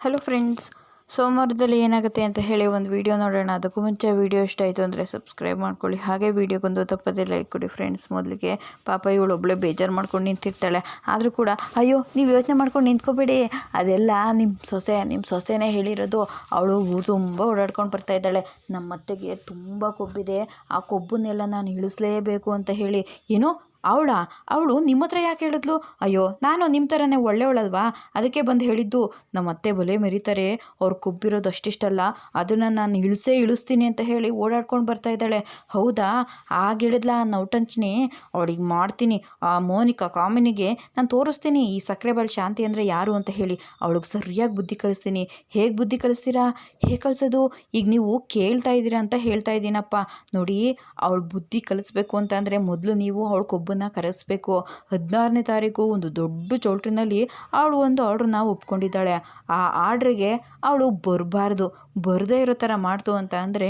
Hello friends ಸೋಮವಾರದಲ್ಲಿ ಏನಾಗುತ್ತೆ ಅಂತ ಹೇಳಿ ಒಂದು ವಿಡಿಯೋ ನೋಡೋಣ. ಅದಕ್ಕೂ ಮುಂಚೆ ವಿಡಿಯೋ ಇಷ್ಟ ಆಯಿತು ಅಂದರೆ ಸಬ್ಸ್ಕ್ರೈಬ್ ಮಾಡ್ಕೊಳ್ಳಿ. ಹಾಗೆ ವಿಡಿಯೋಗೊಂದು ತಪ್ಪದೇ ಲೈಕ್ ಕೊಡಿ ಫ್ರೆಂಡ್ಸ್ ಮೊದಲಿಗೆ ಪಾಪ ಇವಳು ಒಬ್ಬಳೇ ಬೇಜಾರು ಮಾಡ್ಕೊಂಡು ನಿಂತಿರ್ತಾಳೆ. ಆದರೂ ಕೂಡ, ಅಯ್ಯೋ, ನೀವು ಯೋಚನೆ ಮಾಡ್ಕೊಂಡು ನಿಂತ್ಕೋಬೇಡಿ. ಅದೆಲ್ಲ ನಿಮ್ಮ ಸೊಸೆ ನಿಮ್ಮ ಸೊಸೆನೇ ಹೇಳಿರೋದು. ಅವಳು ತುಂಬ ಓಡಾಡ್ಕೊಂಡು ಬರ್ತಾ ಇದ್ದಾಳೆ. ನಮ್ಮ ಅತ್ತೆಗೆ ತುಂಬ ಕೊಬ್ಬಿದೆ. ಆ ಕೊಬ್ಬನ್ನೆಲ್ಲ ನಾನು ಇಳಿಸ್ಲೇಬೇಕು ಅಂತ ಹೇಳಿ. ಏನು ಅವಳ, ಅವಳು ನಿಮ್ಮ ಹತ್ರ ಯಾಕೆ ಹೇಳಿದ್ಲು? ಅಯ್ಯೋ, ನಾನು ನಿಮ್ಮ ಥರನೇ ಒಳ್ಳೆಯವಳಲ್ವಾ? ಅದಕ್ಕೆ ಬಂದು ಹೇಳಿದ್ದು ನಮ್ಮ ಅತ್ತೆ ಬಲೆ ಮರಿತಾರೆ, ಅವ್ರು ಕೊಬ್ಬಿರೋದು ಅಷ್ಟಿಷ್ಟಲ್ಲ, ಅದನ್ನು ನಾನು ಇಳಿಸೇ ಇಳಿಸ್ತೀನಿ ಅಂತ ಹೇಳಿ ಓಡಾಡ್ಕೊಂಡು ಬರ್ತಾ ಇದ್ದಾಳೆ. ಹೌದಾ? ಆಗ ಹೇಳಿದ್ಲ ನೌಟಂಕಿನಿ ಅವಳಿಗೆ ಮಾಡ್ತೀನಿ. ಆ ಮೋನಿಕಾ ಕಾಮಿನಿಗೆ ನಾನು ತೋರಿಸ್ತೀನಿ. ಈ ಸಕ್ಕರೆ ಬಳಿ ಶಾಂತಿ ಅಂದರೆ ಯಾರು ಅಂತ ಹೇಳಿ. ಅವಳಿಗೆ ಸರಿಯಾಗಿ ಬುದ್ಧಿ ಕಲಿಸ್ತೀನಿ. ಹೇಗೆ ಬುದ್ಧಿ ಕಲಿಸ್ತೀರಾ? ಹೇಗೆ ಕಲಿಸೋದು? ಈಗ ನೀವು ಕೇಳ್ತಾ ಇದ್ದೀರಾ ಅಂತ ಹೇಳ್ತಾ ಇದ್ದೀನಪ್ಪ. ನೋಡಿ, ಅವಳು ಬುದ್ಧಿ ಕಲಿಸ್ಬೇಕು ಅಂತಂದರೆ ಮೊದಲು ನೀವು ಅವಳ ಕೊಬ್ಬನ್ನು ಕರೆಸ್ಬೇಕು. ಹದಿನಾರನೇ ತಾರೀಕು ಒಂದು ದೊಡ್ಡ ಚೌಲ್ಟ್ರಿನಲ್ಲಿ ಅವಳು ಒಂದು ಆರ್ಡ್ರನ್ನ ಒಪ್ಕೊಂಡಿದ್ದಾಳೆ. ಆ ಆರ್ಡ್ರಿಗೆ ಅವಳು ಬರಬಾರ್ದು. ಬರದೇ ಇರೋ ಥರ ಮಾಡ್ತು ಅಂತ ಅಂದರೆ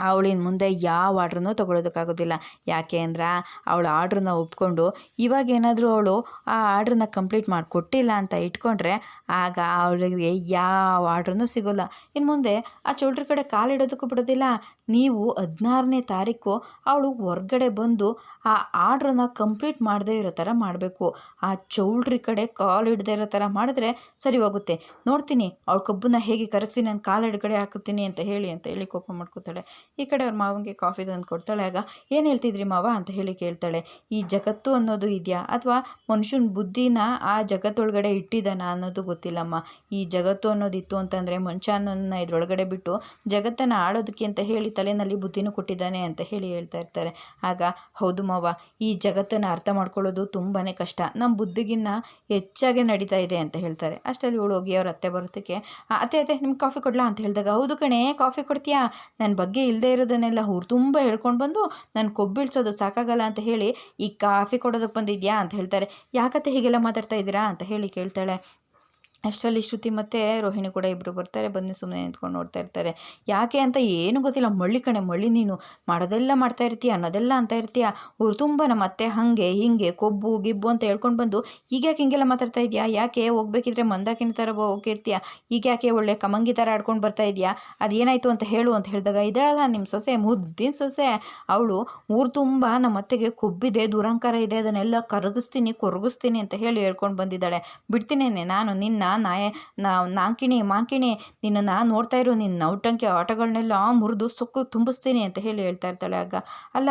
ಅವಳಿನ ಮುಂದೆ ಯಾವ ಆರ್ಡ್ರನ್ನೂ ತೊಗೊಳೋದಕ್ಕಾಗೋದಿಲ್ಲ. ಯಾಕೆ ಅಂದ್ರೆ, ಅವಳು ಆರ್ಡ್ರನ್ನ ಒಪ್ಕೊಂಡು ಇವಾಗ ಏನಾದರೂ ಅವಳು ಆ ಆರ್ಡ್ರನ್ನ ಕಂಪ್ಲೀಟ್ ಮಾಡಿಕೊಟ್ಟಿಲ್ಲ ಅಂತ ಇಟ್ಕೊಂಡ್ರೆ, ಆಗ ಅವಳಿಗೆ ಯಾವ ಆರ್ಡ್ರನ್ನೂ ಸಿಗೋಲ್ಲ. ಇನ್ನು ಮುಂದೆ ಆ ಚೌಲ್ಟ್ರ ಕಡೆ ಕಾಲಿಡೋದಕ್ಕೂ ಬಿಡೋದಿಲ್ಲ. ನೀವು ಹದಿನಾರನೇ ತಾರೀಕು ಅವಳು ಹೊರಗಡೆ ಬಂದು ಆ ಆರ್ಡ್ರನ್ನ ಕಂಪ್ಲೀಟ್ ಮಾಡದೇ ಇರೋ ಥರ ಮಾಡಬೇಕು. ಆ ಚೌಲ್ಟ್ರಿ ಕಡೆ ಕಾಲು ಇಡದೇ ಇರೋ ಥರ ಮಾಡಿದ್ರೆ ಸರಿ ಹೋಗುತ್ತೆ. ನೋಡ್ತೀನಿ, ಅವಳ ಕಬ್ಬನ್ನ ಹೇಗೆ ಕರಗಿಸಿ, ನಾನು ಕಾಲು ಎಡಗಡೆ ಹಾಕುತ್ತೀನಿ ಅಂತ ಹೇಳಿ ಅಂತ ಹೇಳಿ ಕೋಪ ಮಾಡ್ಕೋತಾಳೆ. ಈ ಕಡೆ ಅವ್ರ ಮಾವನಿಗೆ ಕಾಫಿ ತಂದು ಕೊಡ್ತಾಳೆ. ಆಗ ಏನು ಹೇಳ್ತಿದ್ರಿ ಮಾವ ಅಂತ ಹೇಳಿ ಕೇಳ್ತಾಳೆ. ಈ ಜಗತ್ತು ಅನ್ನೋದು ಇದೆಯಾ? ಅಥವಾ ಮನುಷ್ಯನ ಬುದ್ಧಿನ ಆ ಜಗತ್ತೊಳಗಡೆ ಇಟ್ಟಿದ್ದಾನ ಅನ್ನೋದು ಗೊತ್ತಿಲ್ಲಮ್ಮ. ಈ ಜಗತ್ತು ಅನ್ನೋದಿತ್ತು ಅಂತಂದರೆ ಮನುಷ್ಯ ಅನ್ನೋದನ್ನ ಇದ್ರೊಳಗಡೆ ಬಿಟ್ಟು ಜಗತ್ತನ್ನು ಆಡೋದಕ್ಕೆ ಅಂತ ಹೇಳಿ ತಲೆನಲ್ಲಿ ಬುದ್ಧಿನೂ ಕೊಟ್ಟಿದ್ದಾನೆ ಅಂತ ಹೇಳಿ ಹೇಳ್ತಾ ಇರ್ತಾರೆ. ಆಗ ಹೌದು ಮಾವ ಈ ಜಗತ್ತನ್ನು ಅರ್ಥ ಮಾಡ್ಕೊಳ್ಳೋದು ತುಂಬಾ ಕಷ್ಟ. ನಮ್ಮ ಬುದ್ಧಿಗಿನ್ನ ಹೆಚ್ಚಾಗಿ ನಡೀತಾ ಇದೆ ಅಂತ ಹೇಳ್ತಾರೆ. ಅಷ್ಟರಲ್ಲಿ ಇವಳು ಹೋಗಿ ಅವ್ರ ಅತ್ತೆ ಬರೋದಕ್ಕೆ "ಆ, ಅತ್ತೆ ಅತ್ತೆ ನಿಮ್ಗೆ ಕಾಫಿ ಕೊಡಲಾ? ಅಂತ ಹೇಳಿದಾಗ ಹೌದು ಕಣೆ ಕಾಫಿ ಕೊಡ್ತೀಯಾ? ನನ್ನ ಬಗ್ಗೆ ಇಲ್ಲದೆ ಇರೋದನ್ನೆಲ್ಲ ಅವ್ರು ತುಂಬ ಹೇಳ್ಕೊಂಡು ಬಂದು ನಾನು ಕೊಬ್ಬಿಳ್ಸೋದು ಸಾಕಾಗಲ್ಲ ಅಂತ ಹೇಳಿ, ಈ ಕಾಫಿ ಕೊಡೋದಕ್ಕೆ ಬಂದಿದ್ಯಾ? ಅಂತ ಹೇಳ್ತಾರೆ. ಯಾಕತ್ತೆ ಹೀಗೆಲ್ಲ ಮಾತಾಡ್ತಾ ಇದ್ದೀರಾ? ಅಂತ ಹೇಳಿ ಕೇಳ್ತಾಳೆ. ಅಷ್ಟರಲ್ಲಿ ಶ್ರುತಿ ಮತ್ತು ರೋಹಿಣಿ ಕೂಡ ಇಬ್ಬರು ಬರ್ತಾರೆ, ಬಂದು ಸುಮ್ಮನೆ ನಿಂತ್ಕೊಂಡು ನೋಡ್ತಾ ಇರ್ತಾರೆ. ಯಾಕೆ ಅಂತ ಏನು ಗೊತ್ತಿಲ್ಲ. ಮಳ್ಳಿ ಕಣೆ, ಮಳ್ಳಿ ನೀನು ಮಾಡೋದೆಲ್ಲ ಮಾಡ್ತಾ ಇರ್ತೀಯ, ಅನ್ನೋದೆಲ್ಲ ಅಂತ ಇರ್ತೀಯ. ಊರು ತುಂಬ ನಮ್ಮ ಅತ್ತೆ ಹಾಗೆ, ಹೀಗೆ, ಕೊಬ್ಬು, ಗಿಬ್ಬು ಅಂತ ಹೇಳ್ಕೊಂಡು ಬಂದು ಈಗ ಯಾಕೆ ಹಿಂಗೆಲ್ಲ ಮಾತಾಡ್ತಾ ಇದೆಯಾ? ಯಾಕೆ ಹೋಗ್ಬೇಕಿದ್ರೆ ಮಂದಾಕಿನ ಥರ ಹೋಗಿರ್ತೀಯ? ಈಗ ಯಾಕೆ ಒಳ್ಳೆ ಕಮಂಗಿ ಥರ ಆಡ್ಕೊಂಡು ಬರ್ತಾ ಇದೆಯಾ? ಅದೇನಾಯಿತು ಅಂತ ಹೇಳು ಅಂತ ಹೇಳಿದಾಗ ಇದ್ದಾಳಲ್ಲ ನಿಮ್ಮ ಸೊಸೆ, ಮುದ್ದಿನ ಸೊಸೆ. ಅವಳು ಊರು ತುಂಬ ನಮ್ಮ ಅತ್ತೆಗೆ ಕೊಬ್ಬಿದೆ, ದುರಂಕಾರ ಇದೆ, ಅದನ್ನೆಲ್ಲ ಕರಗಿಸ್ತೀನಿ, ಕೊರಗಿಸ್ತೀನಿ ಅಂತ ಹೇಳಿ ಹೇಳ್ಕೊಂಡು ಬಂದಿದ್ದಾಳೆ. ಬಿಡ್ತೀನೇನೆ ನಾನು ನಿನ್ನ ನಾಯ, ನಾ ನಾಂಕಿಣಿ ಮಾಂಕಿಣಿ ನಿನ್ನನ್ನು ನೋಡ್ತಾ ಇರೋ ನಿನ್ನ ನೌಟಂಕಿ ಆಟಗಳನ್ನೆಲ್ಲ ಮುರಿದು ಸೊಕ್ಕು ತುಂಬಿಸ್ತೀನಿ ಅಂತ ಹೇಳಿ ಹೇಳ್ತಾ ಇರ್ತಾಳೆ ಆಗ. ಅಲ್ಲ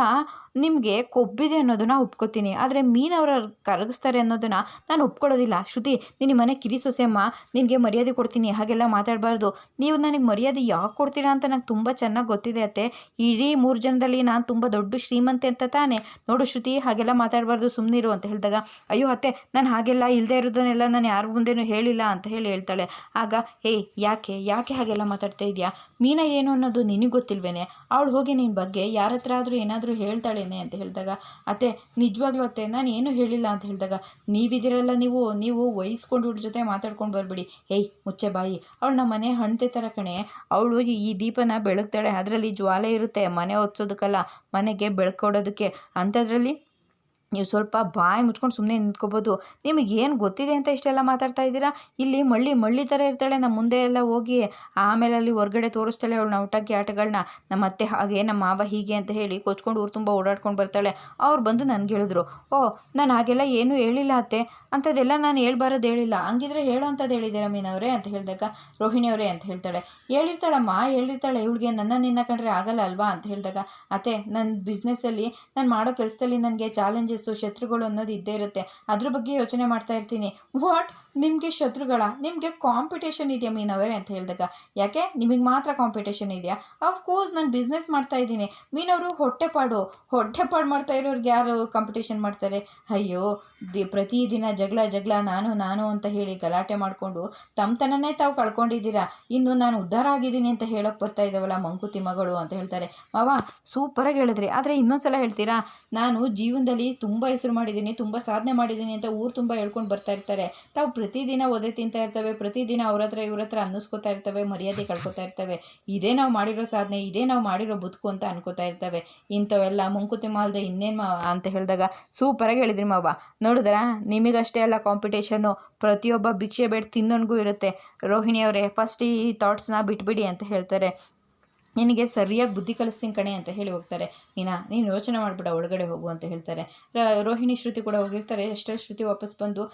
ನಿಮಗೆ ಕೊಬ್ಬಿದೆ ಅನ್ನೋದನ್ನು ಒಪ್ಕೋತೀನಿ. ಆದರೆ ಮೀನವರ ಕರಗಿಸ್ತಾರೆ ಅನ್ನೋದನ್ನು ನಾನು ಒಪ್ಕೊಳ್ಳೋದಿಲ್ಲ. ಶ್ರುತಿ ನಿನ್ನ ಮನೆ ಕಿರಿ ಸೊಸೆಯಮ್ಮ, ನಿನಗೆ ಮರ್ಯಾದೆ ಕೊಡ್ತೀನಿ, ಹಾಗೆಲ್ಲ ಮಾತಾಡಬಾರ್ದು. ನೀವು ನನಗೆ ಮರ್ಯಾದೆ ಯಾಕೆ ಕೊಡ್ತೀರಾ ಅಂತ ನಂಗೆ ತುಂಬ ಚೆನ್ನಾಗಿ ಗೊತ್ತಿದೆ ಅತ್ತೆ. ಇಡೀ ಮೂರು ಜನದಲ್ಲಿ ನಾನು ತುಂಬ ದೊಡ್ಡ ಶ್ರೀಮಂತೆ ಅಂತ ತಾನೇ. ನೋಡು ಶ್ರುತಿ, ಹಾಗೆಲ್ಲ ಮಾತಾಡಬಾರ್ದು ಸುಮ್ಮನಿರು ಅಂತ ಹೇಳಿದಾಗ, ಅಯ್ಯೋ ಅತ್ತೆ, ನಾನು ಹಾಗೆಲ್ಲ ಇಲ್ಲದೆ ಇರೋದನ್ನೆಲ್ಲ ನಾನು ಯಾರ ಮುಂದೆನೂ ಹೇಳಿಲ್ಲ ಅಂತ ಹೇಳಿ ಹೇಳ್ತಾಳೆ. ಆಗ, ಹೇ, ಯಾಕೆ ಯಾಕೆ ಹಾಗೆಲ್ಲ ಮಾತಾಡ್ತಾ ಇದೆಯಾ? ಮೀನಾ ಏನು ಅನ್ನೋದು ನಿನಗೆ ಗೊತ್ತಿಲ್ವೇನೆ? ಅವಳು ಹೋಗಿ ನಿನ್ನ ಬಗ್ಗೆ ಯಾರ ಹತ್ರ ಆದರೂ ಏನಾದರೂ ಹೇಳ್ತಾಳೇನೆ ಅಂತ ಹೇಳಿದಾಗ, ಅತ್ತೆ, ನಿಜವಾಗ್ಲೂ ಅತ್ತೆ, ನಾನು ಏನೂ ಹೇಳಿಲ್ಲ ಅಂತ ಹೇಳಿದಾಗ, ನೀವಿದ್ದೀರಲ್ಲ ನೀವು ನೀವು ವಹಿಸ್ಕೊಂಡು ಇವ್ರ ಜೊತೆ ಮಾತಾಡ್ಕೊಂಡು ಬರಬೇಡಿ. ಏಯ್, ಮುಚ್ಚೆ ಬಾಯಿ. ಅವಳು ನಮ್ಮ ಮನೆ ಹಣ್ತೆ ಥರ ಕಣೆ. ಅವಳು ಈ ದೀಪನ ಬೆಳಗ್ತಾಳೆ. ಅದರಲ್ಲಿ ಜ್ವಾಲೆ ಇರುತ್ತೆ. ಮನೆ ಹೊತ್ಸೋದಕ್ಕಲ್ಲ ಮನೆಗೆ ಬೆಳ್ಕೊಡೋದಕ್ಕೆ. ಅಂಥದ್ರಲ್ಲಿ ನೀವು ಸ್ವಲ್ಪ ಬಾಯಿ ಮುಚ್ಕೊಂಡು ಸುಮ್ಮನೆ ನಿಂತ್ಕೋಬೋದು. ನಿಮಗೆ ಏನು ಗೊತ್ತಿದೆ ಅಂತ ಇಷ್ಟೆಲ್ಲ ಮಾತಾಡ್ತಾ ಇದ್ದೀರಾ? ಇಲ್ಲಿ ಮಳ್ಳಿ ಮಳ್ಳಿ ಥರ ಇರ್ತಾಳೆ ನಮ್ಮ ಮುಂದೆ ಎಲ್ಲ ಹೋಗಿ ಆಮೇಲೆ ಅಲ್ಲಿ ಹೊರಗಡೆ ತೋರಿಸ್ತಾಳೆ ಅವಳು ನೌಟಕ್ಕೆ ಆಟಗಳನ್ನ ನಮ್ಮ ಅತ್ತೆ ಹಾಗೆ, ನಮ್ಮ ಮಾವ ಹೀಗೆ ಅಂತ ಹೇಳಿ ಕೊಚ್ಕೊಂಡು ಊರು ತುಂಬ ಓಡಾಡ್ಕೊಂಡು ಬರ್ತಾಳೆ. ಅವ್ರು ಬಂದು ನನಗೆ ಹೇಳಿದ್ರು, ಓ, ನಾನು ಹಾಗೆಲ್ಲ ಏನೂ ಹೇಳಿಲ್ಲ ಅತ್ತೆ. ಅಂಥದ್ದೆಲ್ಲ ನಾನು ಹೇಳ್ಬಾರದು ಹೇಳಿಲ್ಲ. ಹಂಗಿದ್ರೆ ಹೇಳೋ ಅಂಥದ್ದು ಹೇಳಿದ್ದೀರಾ ಮೀನವರೇ? ಅಂತ ಹೇಳಿದಾಗ ರೋಹಿಣಿಯವರೇ ಅಂತ ಹೇಳ್ತಾಳೆ. ಹೇಳಿರ್ತಾಳಮ್ಮ, ಹೇಳಿರ್ತಾಳೆ. ಇವಳಿಗೆ ನನ್ನ ನಿನ್ನ ಕಂಡ್ರೆ ಆಗಲ್ಲ ಅಲ್ವಾ? ಅಂತ ಹೇಳಿದಾಗ, ಅತ್ತೆ ನನ್ನ ಬಿಸ್ನೆಸ್ಸಲ್ಲಿ ನಾನು ಮಾಡೋ ಕೆಲಸದಲ್ಲಿ ನನಗೆ ಚಾಲೆಂಜಸ್ಸು ಶತ್ರುಗಳು ಅನ್ನೋದು ಇದ್ದೇ ಇರುತ್ತೆ. ಅದ್ರ ಬಗ್ಗೆ ಯೋಚನೆ ಮಾಡ್ತಾ ಇರ್ತೀನಿ. ವಾಟ್ ನಿಮಗೆ ಶತ್ರುಗಳ, ನಿಮಗೆ ಕಾಂಪಿಟೇಷನ್ ಇದೆಯಾ ಮೀನವರೇ ಅಂತ ಹೇಳಿದಾಗ, ಯಾಕೆ? ನಿಮಗೆ ಮಾತ್ರ ಕಾಂಪಿಟೇಷನ್ ಇದೆಯಾ? ಅಫ್ಕೋರ್ಸ್ ನಾನು ಬಿಸ್ನೆಸ್ ಮಾಡ್ತಾ ಇದ್ದೀನಿ. ಮೀನವರು ಹೊಟ್ಟೆಪಾಡು ಹೊಟ್ಟೆಪಾಡು ಮಾಡ್ತಾ ಇರೋರ್ಗೆ ಯಾರು ಕಾಂಪಿಟೇಷನ್ ಮಾಡ್ತಾರೆ? ಅಯ್ಯೋ, ದಿ ಪ್ರತಿದಿನ ಜಗಳ ಜಗಳ, ನಾನು ನಾನು ಅಂತ ಹೇಳಿ ಗಲಾಟೆ ಮಾಡಿಕೊಂಡು ತಮ್ಮತನನೇ ತಾವು ಕಳ್ಕೊಂಡಿದ್ದೀರಾ? ಇನ್ನು ನಾನು ಉದ್ಧಾರ ಆಗಿದ್ದೀನಿ ಅಂತ ಹೇಳೋಕೆ ಬರ್ತಾ ಇದ್ದಾವಲ್ಲ ಮಂಕುತಿ ಮಗಳು ಅಂತ ಹೇಳ್ತಾರೆ. ಮಾವ ಸೂಪರಾಗಿ ಹೇಳಿದ್ರಿ. ಆದರೆ ಇನ್ನೊಂದ್ಸಲ ಹೇಳ್ತೀರಾ? ನಾನು ಜೀವನದಲ್ಲಿ ತುಂಬ ಹೆಸರು ಮಾಡಿದ್ದೀನಿ, ತುಂಬ ಸಾಧನೆ ಮಾಡಿದ್ದೀನಿ ಅಂತ ಊರು ತುಂಬ ಹೇಳ್ಕೊಂಡು ಬರ್ತಾ ಇರ್ತಾರೆ. ತಾವು ಪ್ರತಿದಿನ ಒದೆ ತಿಂತಾ ಇರ್ತವೆ, ಪ್ರತಿದಿನ ಅವ್ರ ಹತ್ರ, ಇವ್ರ ಹತ್ರ ಅನ್ನಿಸ್ಕೋತಾ ಇರ್ತವೆ, ಮರ್ಯಾದೆ ಕಳ್ಕೊತಾ ಇರ್ತವೆ. ಇದೇ ನಾವು ಮಾಡಿರೋ ಸಾಧನೆ, ಇದೇ ನಾವು ಮಾಡಿರೋ ಬದುಕು ಅಂತ ಅನ್ಕೋತಾ ಇರ್ತವೆ. ಇಂಥವೆಲ್ಲ ಮುಂಕುತಿ ಮಾಲ್ದೆ ಇನ್ನೇನು ಮಾ ಅಂತ ಹೇಳಿದಾಗ ಸೂಪರಾಗಿ ಹೇಳಿದ್ರಿ ಮಾವ. ನೋಡಿದ್ರಾ? ನಿಮಗಷ್ಟೇ ಅಲ್ಲ ಕಾಂಪಿಟೇಷನ್ನು ಪ್ರತಿಯೊಬ್ಬ ಭಿಕ್ಷೆ ಬೇಡ ತಿನ್ನೋನ್ಗೂ ಇರುತ್ತೆ. ರೋಹಿಣಿ ಅವರೇ ಫಸ್ಟ್ ಈ ಥಾಟ್ಸ್ನ ಬಿಟ್ಬಿಡಿ ಅಂತ ಹೇಳ್ತಾರೆ. ನಿನಗೆ ಸರಿಯಾಗಿ ಬುದ್ಧಿ ಕಲಿಸ್ತೀನಿ ಕಣೆ ಅಂತ ಹೇಳಿ ಹೋಗ್ತಾರೆ. ಮೀನಾ ನೀನು ಯೋಚನೆ ಮಾಡಿಬಿಡ, ಒಳಗಡೆ ಹೋಗು ಅಂತ ಹೇಳ್ತಾರೆ. ರೋಹಿಣಿ ಶ್ರುತಿ ಕೂಡ ಹೋಗಿರ್ತಾರೆ. ಎಷ್ಟೇ ಶ್ರುತಿ ವಾಪಸ್ ಬಂದು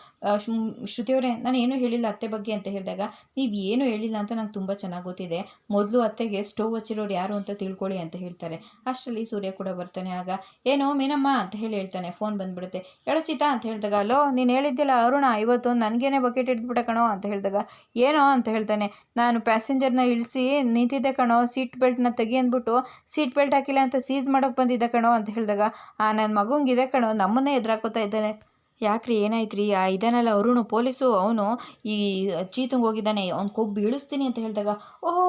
ಶ್ರುತಿಯವರೇ ನಾನು ಏನೂ ಹೇಳಿಲ್ಲ ಅತ್ತೆ ಬಗ್ಗೆ ಅಂತ ಹೇಳಿದಾಗ, ನೀವು ಏನೂ ಹೇಳಿಲ್ಲ ಅಂತ ನಂಗೆ ತುಂಬ ಚೆನ್ನಾಗಿ ಗೊತ್ತಿದೆ. ಮೊದಲು ಅತ್ತೆಗೆ ಸ್ಟೋವ್ ಹಚ್ಚಿರೋರು ಯಾರು ಅಂತ ತಿಳ್ಕೊಳ್ಳಿ ಅಂತ ಹೇಳ್ತಾರೆ. ಅಷ್ಟರಲ್ಲಿ ಸೂರ್ಯ ಕೂಡ ಬರ್ತಾನೆ. ಆಗ, ಏನೋ ಮೀನಮ್ಮ ಅಂತ ಹೇಳಿ ಹೇಳ್ತಾನೆ. ಫೋನ್ ಬಂದ್ಬಿಡುತ್ತೆ. ಎಳಚಿತ ಚಿತಾ ಅಂತ ಹೇಳಿದಾಗ, ಅಲೋ, ನೀನು ಹೇಳಿದ್ದಿಲ್ಲ ಅರುಣ ಇವತ್ತು ನನಗೇನೆ ಬಕೆಟ್ ಇಟ್ಬಿಟ್ಟ ಕಣೋ ಅಂತ ಹೇಳಿದಾಗ, ಏನೋ ಅಂತ ಹೇಳ್ತಾನೆ. ನಾನು ಪ್ಯಾಸೆಂಜರ್ನ ಇಳಿಸಿ ನಿಂತಿದ್ದೆ ಕಣೋ, ಸೀಟ್ ಬೆಲ್ಟ್ನ ತೆಗಿ ಅಂದ್ಬಿಟ್ಟು ಸೀಟ್ ಬೆಲ್ಟ್ ಹಾಕಿಲ್ಲ ಅಂತ ಸೀಸ್ ಮಾಡೋಕೆ ಬಂದಿದ್ದೆ ಕಣೋ ಅಂತ ಹೇಳಿದಾಗ, ಆ ನನ್ನ ಇದೆ ಕಣೋ, ನಮ್ಮನ್ನೇ ಎದುರಾಕೋತಾ ಇದ್ದಾನೆ. ಯಾಕ್ರಿ ಏನಾಯ್ತು ರೀ ಆ, ಇದಾನಲ್ಲ ಅರುಣು ಪೊಲೀಸು, ಅವನು ಈ ಚೀತಂಗೆ ಹೋಗಿದ್ದಾನೆ, ಅವ್ನು ಕೊಬ್ಬು ಇಳಿಸ್ತೀನಿ ಅಂತ ಹೇಳಿದಾಗ, ಓಹೋ,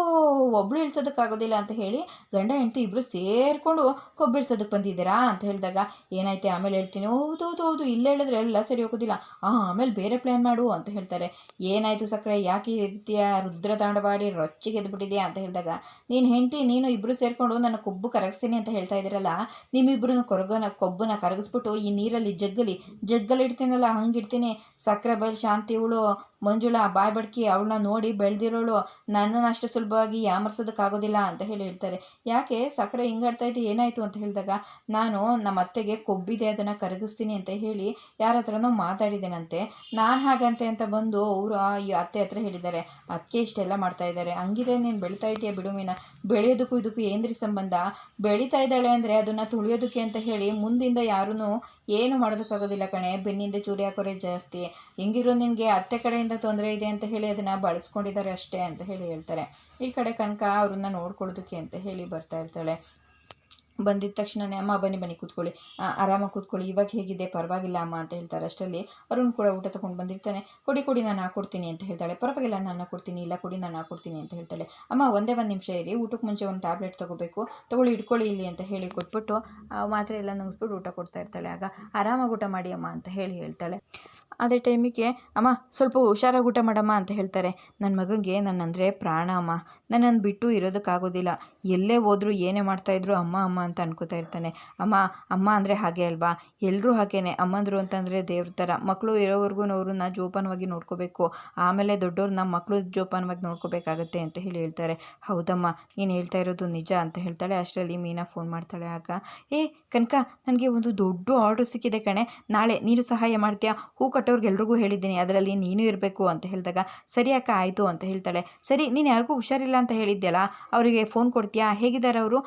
ಒಬ್ಳು ಇಳಿಸೋದಕ್ಕಾಗೋದಿಲ್ಲ ಅಂತ ಹೇಳಿ ಗಂಡ, ಹೆಂಡತಿ ಇಬ್ಬರು ಸೇರಿಕೊಂಡು ಕೊಬ್ಬು ಇಳಿಸೋದಕ್ಕೆ ಬಂದಿದ್ದೀರಾ ಅಂತ ಹೇಳಿದಾಗ, ಏನಾಯ್ತು, ಆಮೇಲೆ ಹೇಳ್ತೀನಿ, ಹೌದು ಹೌದು ಹೌದು, ಇಲ್ಲೇ ಹೇಳಿದ್ರೆ ಎಲ್ಲ ಸರಿ ಹೋಗೋದಿಲ್ಲ. ಹಾಂ ಆಮೇಲೆ ಬೇರೆ ಪ್ಲ್ಯಾನ್ ಮಾಡು ಅಂತ ಹೇಳ್ತಾರೆ. ಏನಾಯಿತು ಸಕ್ಕರೆ ಯಾಕೆ ಈ ರೀತಿಯ ರುದ್ರ ತಾಂಡವಾಡಿ ರೊಚ್ಚಿಗೆ ಅಂತ ಹೇಳಿದಾಗ, ನೀನು ಹೆಂಡತಿ, ನೀನು ಇಬ್ಬರು ಸೇರಿಕೊಂಡು ನನ್ನ ಕೊಬ್ಬು ಕರಗಿಸ್ತೀನಿ ಅಂತ ಹೇಳ್ತಾ ಇದ್ದೀರಲ್ಲ ನಿಮ್ಮಿಬ್ಬರನ್ನ ಕೊರಗನ ಕೊಬ್ಬನ್ನ ಕರಗಿಸ್ಬಿಟ್ಟು ಈ ನೀರಲ್ಲಿ ಜಗ್ಗಲಿ ಜಗ್ಗಲ್ಲಿ ಇಡ್ತೀನಲ್ಲ ಹಂಗೆ ಇಡ್ತೀನಿ. ಸಕ್ಕರೆ ಬೈಲ್ ಶಾಂತಿ ಇವಳು ಮಂಜುಳಾ ಬಾಯ್ ಬಡ್ಕಿ ಅವಳನ್ನ ನೋಡಿ ಬೆಳೆದಿರೋಳು, ನನ್ನನ್ನು ಅಷ್ಟು ಸುಲಭವಾಗಿ ಯಾಮರ್ಸೋದಕ್ಕಾಗೋದಿಲ್ಲ ಅಂತ ಹೇಳಿ ಹೇಳ್ತಾರೆ. ಯಾಕೆ? ಸಕ್ಕರೆ ಹಿಂಗಾಡ್ತಾ ಇದ್ದು, ಏನಾಯಿತು ಅಂತ ಹೇಳಿದಾಗ, ನಾನು ನಮ್ಮ ಅತ್ತೆಗೆ ಕೊಬ್ಬಿದೆ, ಅದನ್ನು ಕರಗಿಸ್ತೀನಿ ಅಂತ ಹೇಳಿ ಯಾರ ಹತ್ರನೋ ಮಾತಾಡಿದ್ದೇನಂತೆ ನಾನು ಹಾಗಂತೆ ಅಂತ ಬಂದು ಅವರು ಈ ಅತ್ತೆ ಹತ್ರ ಹೇಳಿದ್ದಾರೆ. ಅದಕ್ಕೆ ಇಷ್ಟೆಲ್ಲ ಮಾಡ್ತಾ ಇದ್ದಾರೆ. ಹಂಗಿದ್ರೆ ನೀನು ಬೆಳೀತಾ ಇದೆಯಾ ಬಿಡು ಬೆಳೆಯೋದಕ್ಕೂ ಇದಕ್ಕೂ ಏನ್ರಿ ಸಂಬಂಧ? ಬೆಳೀತಾ ಇದ್ದಾಳೆ ಅಂದರೆ ಅದನ್ನು ತುಳಿಯೋದಕ್ಕೆ ಅಂತ ಹೇಳಿ ಮುಂದಿಂದ ಯಾರೂ ಏನು ಮಾಡೋದಕ್ಕಾಗೋದಿಲ್ಲ ಕಣೆ. ಬೆನ್ನಿಂದ ಚೂರಿ ಹಾಕೋರೆ ಜಾಸ್ತಿ. ಹೆಂಗಿರೋ ನಿನಗೆ ಅತ್ತೆ ಕಡೆಯಿಂದ ತೊಂದರೆ ಇದೆ ಅಂತ ಹೇಳಿ ಅದನ್ನು ಬಳಸ್ಕೊಂಡಿದ್ದಾರೆ ಅಷ್ಟೇ ಅಂತ ಹೇಳಿ ಹೇಳ್ತಾರೆ. ಈ ಕಡೆ ಕನಕ ಅವ್ರನ್ನ ನೋಡ್ಕೊಳ್ಳೋದಕ್ಕೆ ಅಂತ ಹೇಳಿ ಬರ್ತಾ ಇರ್ತಾಳೆ. ಬಂದಿದ್ದ ತಕ್ಷಣನೇ, ಅಮ್ಮ, ಬನ್ನಿ ಬನ್ನಿ, ಕೂತ್ಕೊಳ್ಳಿ. ಆರಾಮಾಗಿ ಕೂತ್ಕೊಳ್ಳಿ. ಇವಾಗ ಹೇಗಿದೆ? ಪರವಾಗಿಲ್ಲ, ಅಮ್ಮ, ಅಂತ ಹೇಳ್ತಾರೆ. ಅಷ್ಟರಲ್ಲಿ ಅರುಣ್ ಕೂಡ ಊಟ ತಗೊಂಡು ಬಂದಿರ್ತಾನೆ. ಕೊಡಿ ಕೊಡಿ, ನಾನು ಹಾಕೊಡ್ತೀನಿ, ಅಂತ ಹೇಳ್ತಾಳೆ. ಪರವಾಗಿಲ್ಲ, ನಾನು ಕೊಡ್ತೀನಿ ಇಲ್ಲ, ಕೊಡಿ, ನಾನು ಹಾಕೊಡ್ತೀನಿ, ಅಂತ ಹೇಳ್ತಾಳೆ. ಅಮ್ಮ, ಒಂದೇ ಒಂದು ನಿಮಿಷ ಇರಿ. ಊಟಕ್ಕೆ ಮುಂಚೆ ಒಂದು ಟ್ಯಾಬ್ಲೆಟ್ ತೊಗೋಬೇಕು. ತಗೊಳ್ಳಿ, ಇಟ್ಕೊಳ್ಳಿ ಇಲ್ಲಿ, ಅಂತ ಹೇಳಿ ಕೊಟ್ಬಿಟ್ಟು ಮಾತ್ರೆ ಎಲ್ಲ ನುಂಗಿಸ್ಬಿಟ್ಟು ಊಟ ಕೊಡ್ತಾ ಇರ್ತಾಳೆ. ಆಗ ಆರಾಮಾಗಿ ಊಟ ಮಾಡಿ, ಅಮ್ಮ, ಅಂತ ಹೇಳಿ ಹೇಳ್ತಾಳೆ. ಅದೇ ಟೈಮಿಗೆ, ಅಮ್ಮ, ಸ್ವಲ್ಪ ಹುಷಾರಾಗಿ ಊಟ ಮಾಡಮ್ಮ, ಅಂತ ಹೇಳ್ತಾರೆ. ನನ್ನ ಮಗನಿಗೆ ನನ್ನಂದರೆ ಪ್ರಾಣ, ಅಮ್ಮ. ನನ್ನನ್ನು ಬಿಟ್ಟು ಇರೋದಕ್ಕಾಗೋದಿಲ್ಲ. ಎಲ್ಲೇ ಹೋದರೂ ಏನೇ ಮಾಡ್ತಾಯಿದ್ರು ಅಮ್ಮ ಅಮ್ಮ ಅಂತ ಅನ್ಕೋತಾ ಇರ್ತಾನೆ. ಅಮ್ಮ ಅಮ್ಮ ಅಂದರೆ ಹಾಗೆ ಅಲ್ವಾ? ಎಲ್ಲರೂ ಹಾಗೇನೆ. ಅಮ್ಮಂದರು ಅಂತಂದರೆ ದೇವ್ರ ಥರ. ಮಕ್ಕಳು ಇರೋವರೆಗೂ ಅವ್ರನ್ನ ಜೋಪಾನವಾಗಿ ನೋಡ್ಕೋಬೇಕು. ಆಮೇಲೆ ದೊಡ್ಡವ್ರನ್ನ ಮಕ್ಕಳು ಜೋಪಾನವಾಗಿ ನೋಡ್ಕೋಬೇಕಾಗತ್ತೆ ಅಂತ ಹೇಳಿ ಹೇಳ್ತಾರೆ. ಹೌದಮ್ಮ, ನೀನು ಹೇಳ್ತಾ ಇರೋದು ನಿಜ ಅಂತ ಹೇಳ್ತಾಳೆ. ಅಷ್ಟರಲ್ಲಿ ಮೀನಾ ಫೋನ್ ಮಾಡ್ತಾಳೆ. ಆಗ, ಏ, ಕನಕ, ನನಗೆ ಒಂದು ದೊಡ್ಡ ಆರ್ಡ್ರ್ ಸಿಕ್ಕಿದೆ ಕಣೆ. ನಾಳೆ ನೀನು ಸಹಾಯ ಮಾಡ್ತೀಯಾ? ಹೂ ಕಟ್ಟೋರ್ಗೆಲ್ರಿಗೂ ಹೇಳಿದ್ದೀನಿ. ಅದರಲ್ಲಿ ನೀನು ಇರಬೇಕು ಅಂತ ಹೇಳಿದಾಗ, ಸರಿ ಅಕ್ಕ, ಆಯಿತು ಅಂತ ಹೇಳ್ತಾಳೆ. ಸರಿ, ನೀನು ಯಾರಿಗೂ ಹುಷಾರಿಲ್ಲ ಅಂತ ಹೇಳಿದ್ಯಲ್ಲ? ಅವರಿಗೆ ಫೋನ್ ಕೊಡ್ತೀಯಾ? ಹೇಗಿದ್ದಾರೆ ಅವರು?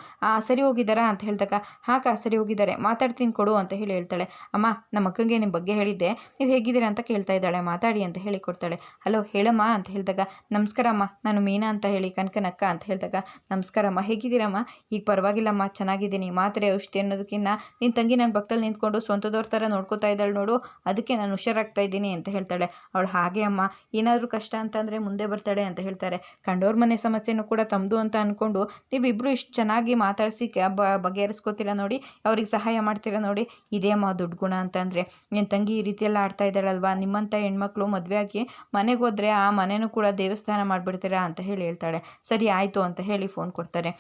ಸರಿ ಹೋಗಿದ್ದಾರಾ? ಅಂತ ಹೇಳಿದಾಗ ಹಾಕ ಸರಿ ಹೋಗಿದ್ದಾರೆ, ಮಾತಾಡ್ತೀನಿ ಕೊಡು ಅಂತ ಹೇಳಿ ಹೇಳ್ತಾಳೆ. ಅಮ್ಮ, ನಮ್ಮ ಅಕ್ಕಂಗೆ ನಿಮ್ಮ ಬಗ್ಗೆ ಹೇಳಿದ್ದೆ, ನೀವು ಹೇಗಿದ್ದೀರಾ ಅಂತ ಕೇಳ್ತಾ ಇದ್ದಾಳೆ, ಮಾತಾಡಿ ಅಂತ ಹೇಳಿ ಕೊಡ್ತಾಳೆ. ಹಲೋ, ಹೇಳಮ್ಮ ಅಂತ ಹೇಳಿದಾಗ ನಮಸ್ಕಾರಮ್ಮ ನಾನು ಮೀನಾ ಅಂತ ಹೇಳಿ ಕನಕನಕ್ಕ ಅಂತ ಹೇಳಿದಾಗ ನಮಸ್ಕಾರಮ್ಮ ಹೇಗಿದ್ದೀರಮ್ಮ ಈಗ ಪರವಾಗಿಲ್ಲಮ್ಮ ಚೆನ್ನಾಗಿದ್ದೀನಿ, ಮಾತ್ರೆ, ಔಷಧಿ ಅನ್ನೋದಕ್ಕಿಂತ ನಿನ್ನ ತಂಗಿ ನನ್ನ ಪಕ್ಕದಲ್ಲಿ ನಿಂತ್ಕೊಂಡು ಸ್ವಂತದವ್ರ ಥರ ನೋಡ್ಕೋತಾ ಇದ್ದಾಳೆ ನೋಡು, ಅದಕ್ಕೆ ನಾನು ಹುಷಾರಾಗ್ತಾ ಇದ್ದೀನಿ ಅಂತ ಹೇಳ್ತಾಳೆ. ಅವಳು ಹಾಗೆ ಅಮ್ಮ, ಏನಾದರೂ ಕಷ್ಟ ಅಂತಂದರೆ ಮುಂದೆ ಬರ್ತಾಳೆ ಅಂತ ಹೇಳ್ತಾರೆ. ಕಂಡೋರ್ ಮನೆ ಸಮಸ್ಯೆನೂ ಕೂಡ ತಮ್ಮದು ಅಂತ ಅಂದ್ಕೊಂಡು ನೀವಿಬ್ಬರು ಇಷ್ಟು ಚೆನ್ನಾಗಿ ಮಾತಾಡಿಸಿ ಬಗೆಹರಿಸ್ಕೋತೀರ ನೋಡಿ, ಅವ್ರಿಗೆ ಸಹಾಯ ಮಾಡ್ತೀರಾ ನೋಡಿ, ಇದೇ ಅಮ್ಮ ದೊಡ್ಡ ಗುಣ ಅಂತಂದರೆ. ನಿನ್ನ ತಂಗಿ ಈ ರೀತಿಯೆಲ್ಲ ಆಡ್ತಾ ಇದ್ದಾಳಲ್ವಾ? ನಿಮ್ಮಂಥ ಹೆಣ್ಮಕ್ಳು ಮದುವೆ ಆಗಿ ಮನೆಗೆ ಹೋದರೆ ಆ ಮನೆನೂ ಕೂಡ ದೇವಸ್ಥಾನ ಮಾಡಿಬಿಡ್ತೀರಾ ಅಂತ ಹೇಳಿ ಹೇಳ್ತಾಳೆ. ಸರಿ, ಆಯಿತು ಅಂತ ಹೇಳಿ ಫೋನ್ ಕೊಡ್ತಾರೆ.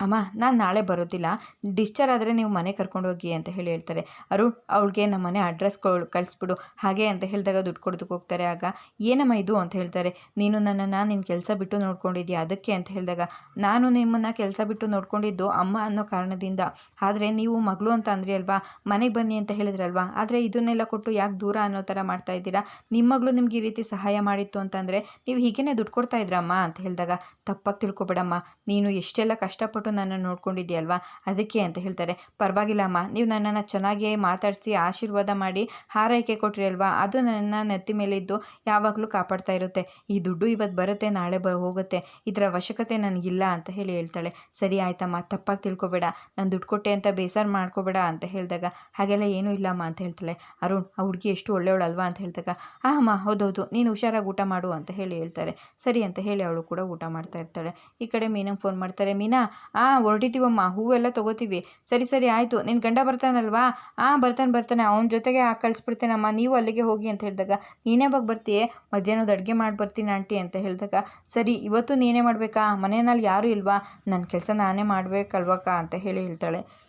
ಅಮ್ಮ, ನಾನು ನಾಳೆ ಬರೋದಿಲ್ಲ. ಡಿಸ್ಚಾರ್ಜ್ ಆದರೆ ನೀವು ಮನೆ ಕರ್ಕೊಂಡೋಗಿ ಅಂತ ಹೇಳಿ ಹೇಳ್ತಾರೆ. ಅರುಣ್, ಅವಳಿಗೆ ನಮ್ಮ ಮನೆ ಅಡ್ರೆಸ್ ಕಳಿಸ್ಬಿಡು. ಹಾಗೆ ಅಂತ ಹೇಳಿದಾಗ ದುಡ್ಡು ಕೊಡೋದಕ್ಕೆ ಹೋಗ್ತಾರೆ. ಆಗ, ಏನಮ್ಮ ಇದು? ಅಂತ ಹೇಳ್ತಾರೆ. ನೀನು ನನ್ನನ್ನು ನಿನ್ನ ಕೆಲಸ ಬಿಟ್ಟು ನೋಡ್ಕೊಂಡಿದ್ಯಾ? ಅದಕ್ಕೆ? ಅಂತ ಹೇಳಿದಾಗ, ನಾನು ನಿಮ್ಮನ್ನು ಕೆಲಸ ಬಿಟ್ಟು ನೋಡ್ಕೊಂಡಿದ್ದು ಅಮ್ಮ ಅನ್ನೋ ಕಾರಣದಿಂದ. ಆದರೆ ನೀವು ಮಗಳು ಅಂತ ಅಂದ್ರಿ ಅಲ್ವಾ ಮನೆಗೆ ಬನ್ನಿ ಅಂತ ಹೇಳಿದ್ರಲ್ವಾ? ಆದರೆ ಇದನ್ನೆಲ್ಲ ಕೊಟ್ಟು ಯಾಕೆ ದೂರ ಅನ್ನೋ ಥರ ಮಾಡ್ತಾ ಇದ್ದೀರಾ? ನಿಮ್ಮ ಮಗಳು ನಿಮ್ಗೆ ಈ ರೀತಿ ಸಹಾಯ ಮಾಡಿತ್ತು ಅಂತಂದರೆ, ನೀವು ಹೀಗೇ ದುಡ್ಡು ಕೊಡ್ತಾ ಇದ್ರಮ್ಮ ಅಂತ ಹೇಳಿದಾಗ, ತಪ್ಪಾಗಿ ತಿಳ್ಕೊಬೇಡಮ್ಮ. ನೀನು ಎಷ್ಟೆಲ್ಲ ಕಷ್ಟಪಟ್ಟು ನನ್ನನ್ನು ನೋಡ್ಕೊಂಡಿದ್ಯಲ್ವಾ ಅದಕ್ಕೆ ಅಂತ ಹೇಳ್ತಾರೆ. ಪರವಾಗಿಲ್ಲ ಅಮ್ಮ, ನೀವು ನನ್ನನ್ನು ಚೆನ್ನಾಗಿಯೇ ಮಾತಾಡಿಸಿ ಆಶೀರ್ವಾದ ಮಾಡಿ ಹಾರೈಕೆ ಕೊಟ್ರಿ ಅಲ್ವಾ? ಅದು ನನ್ನ ನೆತ್ತಿ ಮೇಲಿದ್ದು ಯಾವಾಗಲೂ ಕಾಪಾಡ್ತಾ ಇರುತ್ತೆ. ಈ ದುಡ್ಡು ಇವತ್ತು ಬರುತ್ತೆ, ನಾಳೆ ಬ ಹೋಗುತ್ತೆ. ಇದರ ಅವಶ್ಯಕತೆ ನನಗಿಲ್ಲ ಅಂತ ಹೇಳಿ ಹೇಳ್ತಾಳೆ. ಸರಿ ಆಯ್ತಮ್ಮ, ತಪ್ಪಾಗಿ ತಿಳ್ಕೊಬೇಡ. ನಾನು ದುಡ್ಡು ಕೊಟ್ಟೆ ಅಂತ ಬೇಸರ ಮಾಡ್ಕೋಬೇಡ ಅಂತ ಹೇಳಿದಾಗ, ಹಾಗೆಲ್ಲ ಏನೂ ಇಲ್ಲಮ್ಮ ಅಂತ ಹೇಳ್ತಾಳೆ. ಅರುಣ್, ಆ ಹುಡುಗಿ ಎಷ್ಟು ಒಳ್ಳೆಯವಳಲ್ವಾ ಅಂತ ಹೇಳಿದಾಗ, ಆ ಅಮ್ಮ, ಹೌದೌದು, ನೀನು ಹುಷಾರಾಗಿ ಊಟ ಮಾಡು ಅಂತ ಹೇಳಿ ಹೇಳ್ತಾರೆ. ಸರಿ ಅಂತ ಹೇಳಿ ಅವಳು ಕೂಡ ಊಟ ಮಾಡ್ತಾ ಇರ್ತಾಳೆ. ಈ ಕಡೆ ಮೀನಂಗೆ ಫೋನ್ ಮಾಡ್ತಾರೆ, ಮೀನಾ ಹಾಂ ಹೊರಟಿದ್ದೀವಮ್ಮ, ಹೂವೆಲ್ಲ ತೊಗೋತೀವಿ. ಸರಿ ಸರಿ, ಆಯಿತು. ನಿನ್ನ ಗಂಡ ಬರ್ತಾನಲ್ವಾ? ಹಾಂ ಬರ್ತಾನೆ ಬರ್ತಾನೆ. ಅವನ ಜೊತೆಗೆ ಆ, ಕಳಿಸ್ಬಿಡ್ತೇನಮ್ಮ. ನೀವು ಅಲ್ಲಿಗೆ ಹೋಗಿ ಅಂತ ಹೇಳಿದಾಗ, ನೀನೇ ಯಾವಾಗ ಬರ್ತೀಯ? ಮಧ್ಯಾಹ್ನದ ಅಡುಗೆ ಮಾಡಿ ಬರ್ತೀನಿ, ಆಂಟಿ, ಅಂತ ಹೇಳಿದಾಗ, ಸರಿ, ಇವತ್ತು ನೀನೇ ಮಾಡಬೇಕಾ? ಮನೆಯಲ್ಲಿ ಯಾರೂ ಇಲ್ವಾ? ನನ್ನ ಕೆಲಸ ನಾನೇ ಮಾಡಬೇಕಲ್ವಕ್ಕ, ಅಂತ ಹೇಳಿ ಹೇಳ್ತಾಳೆ.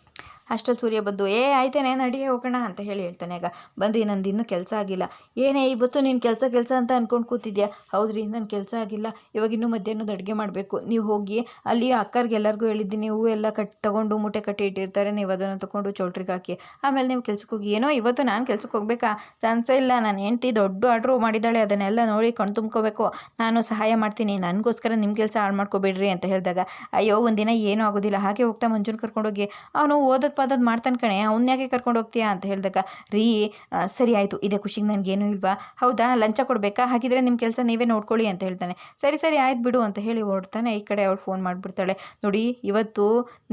ಅಷ್ಟೊತ್ತು ಸೂರ್ಯ ಬಂದು, ಏ ಆಯ್ತೇನೆ ನಡಿಗೆ ಹೋಗೋಣ ಅಂತ ಹೇಳಿ ಹೇಳ್ತಾನೆ. ಆಗ, ಬಂದ್ರಿ, ನಂದು ಇನ್ನೂ ಕೆಲಸ ಆಗಿಲ್ಲ. ಏನೇ, ಇವತ್ತು ನೀನು ಕೆಲಸ ಕೆಲಸ ಅಂತ ಅಂದ್ಕೊಂಡು ಕೂತಿದ್ಯಾ? ಹೌದ್ರಿ ನನ್ನ ಕೆಲಸ ಆಗಿಲ್ಲ. ಇವಾಗ ಇನ್ನೂ ಮಧ್ಯಾಹ್ನದ ಅಡುಗೆ ಮಾಡಬೇಕು. ನೀವು ಹೋಗಿ ಅಲ್ಲಿ ಅಕ್ಕರ್ಗೆ ಎಲ್ಲರಿಗೂ ಹೇಳಿದ್ದೀನಿ ಹೂವು ಎಲ್ಲ ಕಟ್, ತೊಗೊಂಡು ಮೂಟೆ ಕಟ್ಟಿ ಇಟ್ಟಿರ್ತಾರೆ. ನೀವು ಅದನ್ನು ತೊಗೊಂಡು ಚೌಲ್ಟ್ರಿಗೆ ಹಾಕಿ. ಆಮೇಲೆ ನೀವು ಕೆಲ್ಸಕ್ಕೆ ಹೋಗಿ. ಏನೋ, ಇವತ್ತು ನಾನು ಕೆಲ್ಸಕ್ಕೆ ಹೋಗ್ಬೇಕಾ? ಚಾನ್ಸೇ ಇಲ್ಲ. ನಾನು ಹೆಂಡ್ತಿ ದೊಡ್ಡ ಆರ್ಡ್ರು ಮಾಡಿದ್ದಾಳೆ ಅದನ್ನೆಲ್ಲ ನೋಡಿ ಕಣ್ ತುಂಬ್ಕೋಬೇಕು. ನಾನು ಸಹಾಯ ಮಾಡ್ತೀನಿ. ನನಗೋಸ್ಕರ ನಿಮ್ಮ ಕೆಲಸ ಹಾಳು ಮಾಡ್ಕೋಬೇಡ್ರಿ ಅಂತ ಹೇಳಿದಾಗ, ಅಯ್ಯೋ, ಒಂದಿನ ಏನೂ ಆಗೋದಿಲ್ಲ. ಹಾಗೆ ಹೋಗ್ತಾ ಮಂಜುನ ಕರ್ಕೊಂಡೋಗಿ. ಅವನು ಓದೋದು ಪಾದೋದು ಮಾಡ್ತಾನೆ ಕಣೆ, ಅವ್ನ ಯಾಕೆ ಕರ್ಕೊಂಡು ಹೋಗ್ತೀಯಾ ಅಂತ ಹೇಳಿದಾಗ, ರೀ ಸರಿ ಆಯಿತು, ಇದೇ ಖುಷಿಗೆ ನನಗೇನೂ ಇಲ್ವಾ? ಹೌದಾ, ಲಂಚ ಕೊಡಬೇಕಾ? ಹಾಗಿದ್ರೆ ನಿಮ್ಮ ಕೆಲಸ ನೀವೇ ನೋಡ್ಕೊಳ್ಳಿ ಅಂತ ಹೇಳ್ತಾನೆ. ಸರಿ ಸರಿ, ಆಯ್ತು ಬಿಡು ಅಂತ ಹೇಳಿ ಹೊರಡ್ತಾನೆ ಈ ಕಡೆ ಅವಳು ಫೋನ್ ಮಾಡಿಬಿಡ್ತಾಳೆ. ನೋಡಿ, ಇವತ್ತು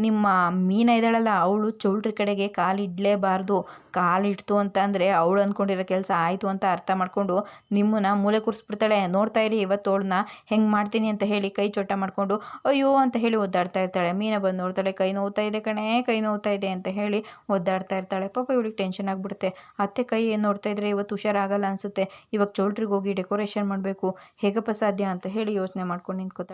ನಿಮ್ಮ ಮೀನ ಇದ್ದಾಳಲ್ಲ, ಅವಳು ಚೌಲ್ಟ್ರಿ ಕಡೆಗೆ ಕಾಲಿಡಲೇಬಾರ್ದು ಕಾಲಿಡ್ತು ಅಂತ ಅಂದರೆ ಅವಳು ಅಂದ್ಕೊಂಡಿರೋ ಕೆಲಸ ಆಯಿತು ಅಂತ ಅರ್ಥ ಮಾಡಿಕೊಂಡು ನಿಮ್ಮನ್ನ ಮೂಲೆ ಕೂರಿಸ್ಬಿಡ್ತಾಳೆ. ನೋಡ್ತಾ ಇರಿ, ಇವತ್ತು ಅವಳನ್ನ ಹೆಂಗೆ ಮಾಡ್ತೀನಿ ಅಂತ ಹೇಳಿ ಕೈ ಚೊಟ್ಟ ಮಾಡಿಕೊಂಡು, ಅಯ್ಯೋ ಅಂತ ಹೇಳಿ ಒದ್ದಾಡ್ತಾ ಇರ್ತಾಳೆ. ಮೀನ ಬಂದು ನೋಡ್ತಾಳೆ, ಕೈ ನೋವ್ತಾ ಇದೆ ಕಣೇ, ಕೈ ನೋವ್ತಾ ಇದೆ ಅಂತ ಹೇಳಿ ಒದ್ದಾಡ್ತಾ ಇರ್ತಾಳೆ. ಪಾಪ ಇವಳಿಗೆ ಟೆನ್ಷನ್ ಆಗಿಬಿಡುತ್ತೆ. ಅತ್ತೆ ಕೈ ಏನು ನೋಡ್ತಾ ಇದ್ರೆ ಇವತ್ತು ಹುಷಾರಾಗಲ್ಲ ಅನಿಸುತ್ತೆ. ಇವಾಗ ಚೌಲ್ಟ್ರಿಗೆ ಹೋಗಿ ಡೆಕೋರೇಷನ್ ಮಾಡಬೇಕು. ಹೇಗಪ್ಪ ಸಾಧ್ಯ ಅಂತ ಹೇಳಿ ಯೋಚನೆ ಮಾಡ್ಕೊಂಡು ನಿಂತ್ಕೋತಾಳೆ